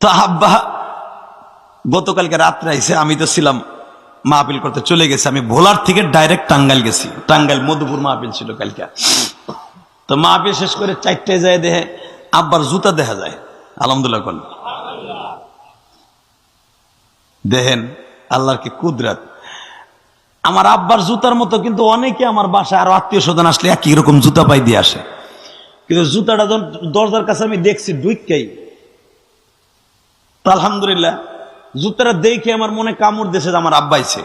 তো আব্বা, গতকালকে রাত্রে আইসে আমি তো ছিলাম মাহফিল করতে চলে গেছে। আমি ভোলার থেকে ডাইরেক্ট টাঙ্গাইল গেছি। টাঙ্গাইল মধুপুর মাহফিল ছিল কালকে। তো মাহফিল শেষ করে চারটায় যায় দেহে আব্বার জুতা দেখা যায়। আলহামদুলিল্লাহ কোন দেখেন আল্লাহর কি কুদরাত। আমার আব্বার জুতার মতো কিন্তু অনেকে আমার বাসায় আরও আত্মীয় স্বজন আসলে একই রকম জুতা পাই দিয়ে আসে। কিন্তু জুতাটা যখন দরজার কাছে আমি দেখছি ডুইকাই আলহামদুলিল্লাহ, জুতাটা দেখে আমার মনে কামড় দেশে আমার আব্বাইছে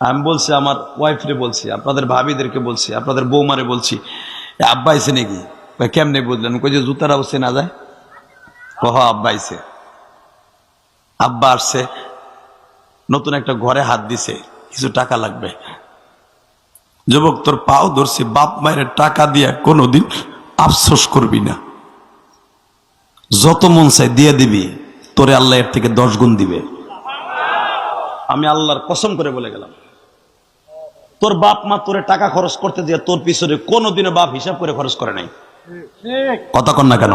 আমি বলছি, আমার ওয়াইফরে বলছি, আপনাদের ভাবিদেরকে বলছি, আপনাদের বৌমারে বলছি, এ আব্বা আইছে নাকি? কেমনে বুঝলেন? কই যে জুতারা বসে না যায়? কহ, আব্বা আইছে। আব্বা আসছে, নতুন একটা ঘরে হাত দিছে, কিছু টাকা লাগবে। যুবক, তোর পাও ধরছি, বাপ মায়ের টাকা দিয়া কোনোদিন আফসোস করবি না। যত মন চাই দিয়ে দিবি, তোরে আল্লাহ এর থেকে দশ গুণ দিবে। আমি আল্লাহর কসম করে বলে গেলাম। তোর বাপ মা তোরে টাকা খরচ করতে দিয়ে তোর পিছনে কোনোদিনও বাপ হিসাব করে খরচ করে নাই। কথা কন না কেন?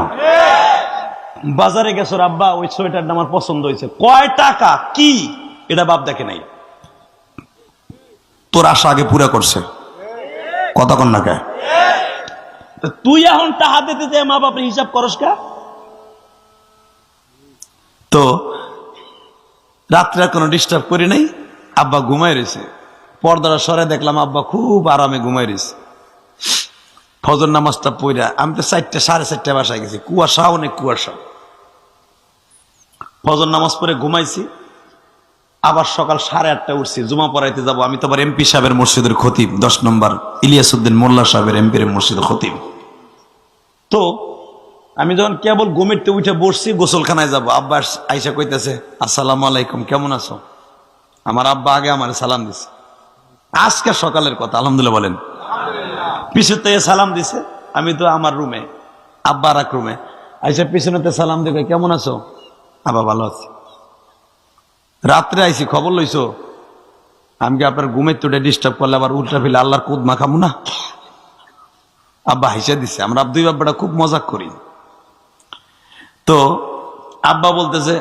বাজারে গেছো, আব্বা, ওই সোয়েটারটা আমার পছন্দ হয়েছে। কয় টাকা? কি? এটা বাপ দেখে নাই। তোর আশা আগে পুরা করছে। কথা কন না কে? তুই এখন টাকা দিতে যে মা বাপের হিসাব করস কা? তো রাত্রে কোনো ডিস্টার্ব করি নাই, আব্বা ঘুমাই রয়েছে। পর্দাটা সরে দেখলাম আব্বা খুব আরামে ঘুমাই রয়েছে। ফজর নামাজটা পইরা, আমি তো চারটে, সাড়ে চারটে বাসায় গেছি, কুয়াশা, অনেক কুয়াশা। ফজর নামাজ পড়ে ঘুমাইছি, আবার সকাল সাড়ে আটটা উঠছি, জুমা পড়াইতে যাব। আমি তো আবার এমপি সাহেবের মসজিদের খতিব, দশ নম্বর ইলিয়াসুদ্দিন মোল্লা সাহেবের এমপির মসজিদের খতিব। তো আমি যখন কেবল ঘুমিরতে উঠে বসছি গোসলখানায় যাব। আব্বা আইসা কইতেছে আসসালামু আলাইকুম কেমন আছো? আমার আব্বা আগে আমার সালাম দিছে। আজকে সকালের কথা আলহামদুলিল্লাহ বলেন। থেকে সালাম দিছে আমি তো আমার রুমে আব্বা আর এক রুমে। আইসা পিছনেতে সালাম দিবে কেমন আছো? আব্বা ভালো আছি। রাত্রে আইসি খবর লইছো? আমি কি আপনার ঘুমের তোটা ডিস্টার্ব করলে আবার উল্টা ফেলে আল্লাহর কুদ মাখামু না? আব্বা হাইসা দিছে আমরা দুই আব্বাটা খুব মজাক করি। তো আব্বা বলতেছে,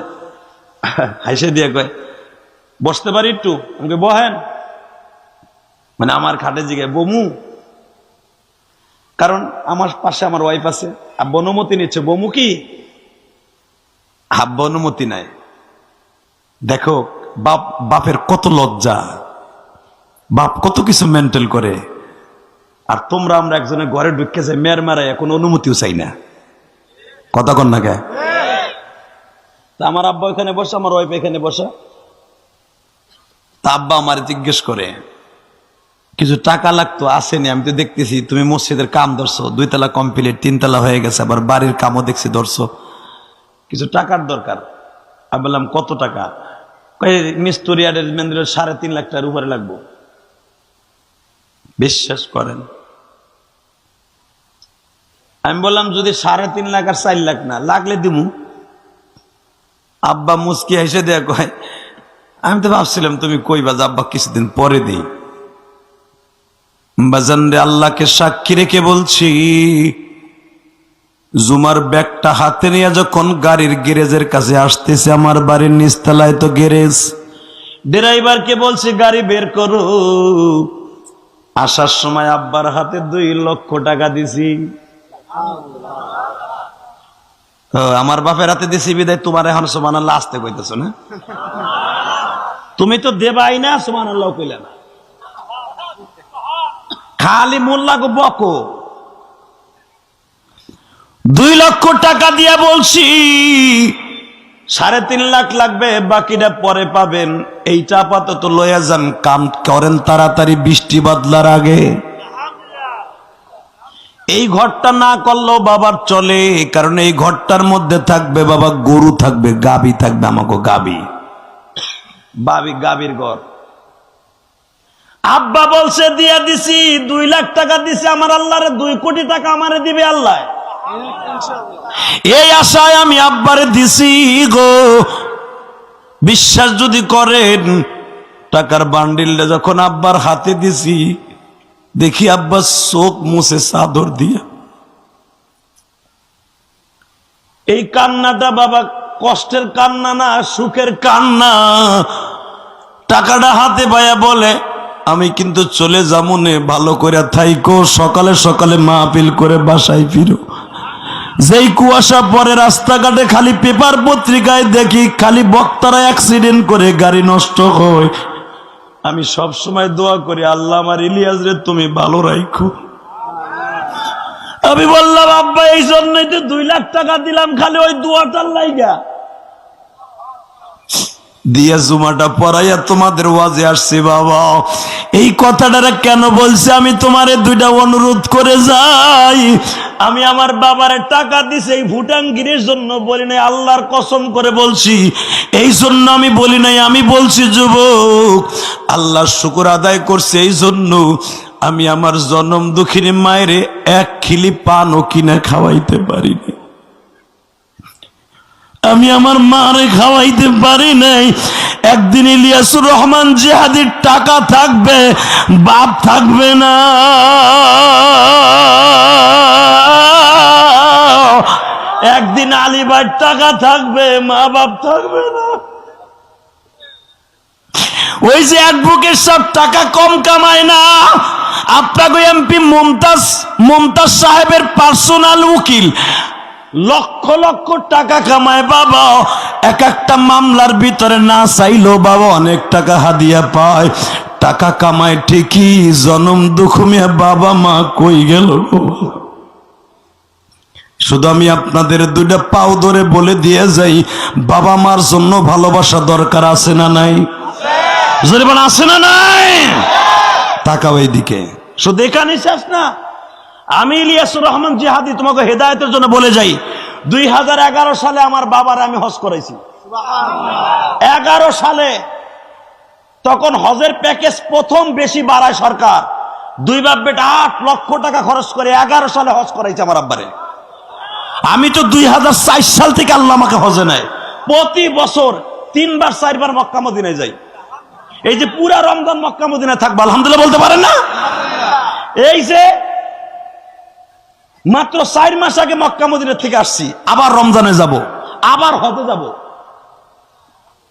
হাইসে দিয়ে কয়, বসতে পারি একটু? আমাকে বহেন। মানে আমার খাটে জিগায়, বমু। কারণ আমার পাশে আমার ওয়াইফ আছে, আব্বা অনুমতি নিচ্ছে, বমু কি? আব্বা অনুমতি নাই। দেখো, বাপ, বাপের কত লজ্জা, বাপ কত কিছু মেন্টেল করে, আর তোমরা আমরা একজনের ঘরে ঢুকে যাই, মেয়ের মারাই এখন অনুমতিও চাই না। কথা কন না কে? তা আমার আব্বা এখানে বসে আমার ওয়াইফ এখানে বসে। তা আব্বা আমার জিজ্ঞেস করে কিছু টাকা লাগতো? আসেনি আমি তো দেখতেছি তুমি মসজিদের কাম ধরছো। দুইতলা কমপ্লিট তিনতলা হয়ে গেছে আবার বাড়ির কামও দেখছি ধরছো। কিছু টাকার দরকার? আমি বললাম কত টাকা? মিস্ত্রি অ্যারেঞ্জমেন্টের সাড়ে তিন লাখ টাকার উপরে লাগবো। বিশ্বাস করেন আমি বললাম, যদি সাড়ে তিন লাখ আর চার লাখ না, লাগলে দিমু। আব্বা মুসকি হেসে দেয়া কয়, আমি তো ভাবছিলাম তুমি কইবা যে আব্বা কিছুদিন পরে দিই। বাজান রে, আল্লাহকে সাক্ষী রেখে বলছি, জুমার ব্যাগটা হাতে নিয়ে যখন গাড়ির গ্যারেজের কাছে আসতেছে, আমার বাড়ির নিচতলায় তো গ্যারেজ। ড্রাইভারকে বলছি, গাড়ি বের করো। আসার সময় আব্বার হাতে দুই লক্ষ টাকা দিছি। আমার বাপের হাতে দিছি বিদায়, তোমার এখন সমান আল্লাহ আসতে কইতেছ না? তুমি তো দেবাই না সমান আল্লাহ কইলে না। খালি মোল্লাকে বকো। দুই লক্ষ টাকা দিয়া বলছি, সাড়ে তিন লাখ লাগবে, বাকিটা পরে পাবেন। এইটা আপাতত লয়া যান, কাম করেন তাড়াতাড়ি, বৃষ্টি বাদলার আগে। এই ঘরটা না করলেও বাবার চলে, কারণ এই ঘরটার মধ্যে থাকবে বাবা গরু থাকবে, গাবি থাকবে, আমাকে গাবি। বাবি গাবির ঘর। আব্বা বলছে, দিয়া দিছি, দুই লাখ টাকা দিছি, আমার আল্লাহরে দুই কোটি টাকা আমারে দিবে আল্লাহ। এই আশায় আমি আব্বারে দিছি গো। বিশ্বাস যদি করেন, টাকার বান্ডিলটা যখন আব্বার হাতে দিছি দেখি আব্বা চোখ মুছে চাদর দিয়া। এই কান্নাটা বাবা কষ্টের কান্না না, সুখের কান্না। টাকাটা হাতে পায়া বলে, আমি কিন্তু চলে যাব নে, ভালো করে থাইকো, সকালে সকালে মাহফিল করে বাসায় ফিরো। যেই কুয়াশা পরে রাস্তাঘাটে খালি পেপার পত্রিকায় দেখি, খালি বক্তারা অ্যাক্সিডেন্ট করে গাড়ি নষ্ট হয়। আমি সব সময় দোয়া করি, আল্লাহ আমার ইলিয়াস রে, তুমি ভালো রাখো আমি বললাম, আব্বা, এই জন্যই তো দুই লাখ টাকা দিলাম, খালি ওই দোয়াটার লাইগা। দিয়া জুমাটা পড়াইয়া তোমাদের ওয়াজে আসছি, বাবা। এই কথাটা কেন বলছে? আমি তোমারে দুইটা অনুরোধ করে যাই। আমি আমার বাবারে টাকা দিছি এই ভুটানগিরির জন্য, বলি নাই, আল্লাহর কসম করে বলছি। এই জন্য আমি বলি নাই, আমি বলছি, যুবক আল্লাহ শুকুর আদায় করছে এই জন্য আমি আমার জনম দুঃখিনী মায়েরে এক খিলি পানও কিনা খাওয়াইতে পারিনি। আমি আমার মারে খাওয়াইতে পারি নাই। একদিন ইলিয়াসুর রহমান জিহাদির টাকা থাকবে, বাপ থাকবে না। একদিন আলিবার টাকা থাকবে, মা বাপ থাকবে না। ওই যে অ্যাডভোকেট সব টাকা কম কামায় না, আপনাকে এমপি মমতাজ মমতাজ সাহেবের পার্সোনাল উকিল। লক্ষ লক্ষ টাকা কামায়, বাবা। এক একটা মামলার ভিতরে না চাইলো বাবা অনেক টাকা হাদিয়া পায়। টাকা কামায় ঠিকই, জনম দুঃখমিয়া বাবা মা কই গেল গো? শুধু আমি আপনাদের দুইটা পাও ধরে বলে দিয়ে যাই, বাবা মার জন্য ভালোবাসা দরকার আছে না নাই? আছে না নাই? তাকাও এইদিকে। শুধু এখানে শেষ না, আমি ইলিয়াসুর রহমান জিহাদি তোমাকে হেদায়তের জন্য বলে যাই, দুই হাজার এগারো সালে আমার বাবার আমি হজ করাইছি। এগারো সালে তখন হজের প্যাকেজ প্রথম বেশি বাড়ায় সরকার। দুই বাপ বেটা আট লক্ষ টাকা খরচ করে এগারো সালে হজ করাইছে আমার আব্বারে। আমি তো দুই হাজার চার সাল থেকে আল্লাহ আমাকে হজে নেয়। প্রতি বছর তিনবার, চারবার মক্কা মদিনায় যাই। এই যে পুরা রমজান মক্কা মদিনায় থাকব, আলহামদুলিল্লাহ বলতে পারেন না? এই যে মাত্র চার মাস আগে মক্কা মদিনা থেকে আসছি, আবার রমজানে যাব, আবার হজে যাব।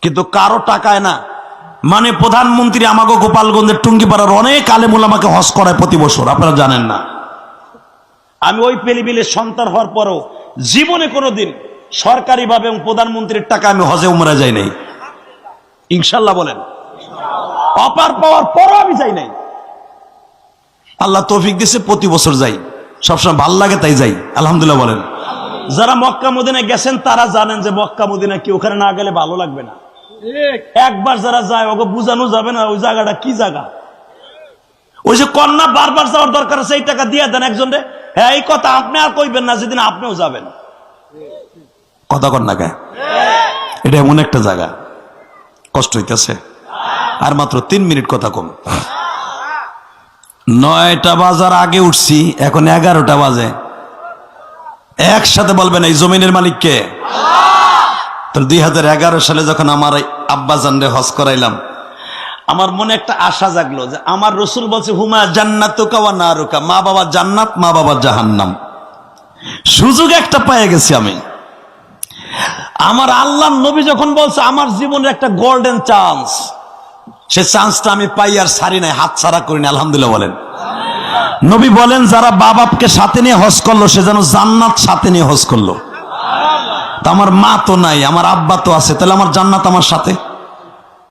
কিন্তু কারও টাকায় না। মানে প্রধানমন্ত্রী আমাকে গোপালগঞ্জের টুঙ্গিপাড়ার অনেক আলেমুল আমাকে হজ করায় প্রতি বছর, আপনারা জানেন না। আমি ওই পেলিবিলের সন্তান হওয়ার পরও জীবনে কোনোদিন সরকারিভাবে এবং প্রধানমন্ত্রীর টাকা আমি হজে উমরা যাই নাই। ইনশাল্লাহ বলেন। অপার পাওয়ার পরও আমি যাই নাই। আল্লাহ তৌফিক দিছে, প্রতি বছর যাই। সবসময় ভালো লাগে তাই যাই। আলহামদুলিল্লাহ বলেন। যারা মক্কা মদিনায় গেছেন, তারা জানেন যে মক্কা মদিনা কি ওখানে না গেলে ভালো লাগবে না। একবার যারা যায় ওকে বুঝানো যাবে না ওই জায়গাটা কি জায়গা। ওই যে কন্যা বারবার যাওয়ার দরকার আছে, এই টাকা দিয়ে দেন একজন হ্যাঁ এই কথা আপনি আর কইবেন না যেদিন আপনিও যাবেন। কথা কন না কে? এটা এমন একটা জায়গা। কষ্ট হইতেছে। আর মাত্র তিন মিনিট কথা কম। নয়টা বাজার আগে উঠছি এখন এগারোটা বাজে। একসাথে বলবেন এই জমিনের মালিককে দুই হাজার এগারো সালে যখন আমার এই আব্বা জানরে হজ করাইলাম আমার মনে একটা আশা জাগলো যে আমার রসুল বলছে, হুমা জান্নাত কাওয়া না মা বাবা জান্নাত, মা বাবা জাহান্নাম। সুযোগ একটা পেয়ে গেছি আমি। আমার আল্লাহ নবী যখন বলছে, আমার জীবনের একটা গোল্ডেন চান্স সে চান্সটা আমি পাই আর সারি নাই, হাত ছাড়া করিনি আলহামদুলিল্লাহ বলেন। নবী বলেন, যারা বাবাপকে সাথে নিয়ে হজ করল, সে যেন জান্নাত সাথে নিয়ে হজ করল। তা আমার মা তো নাই, আমার আব্বা তো আছে, তাহলে আমার জান্নাত আমার সাথে?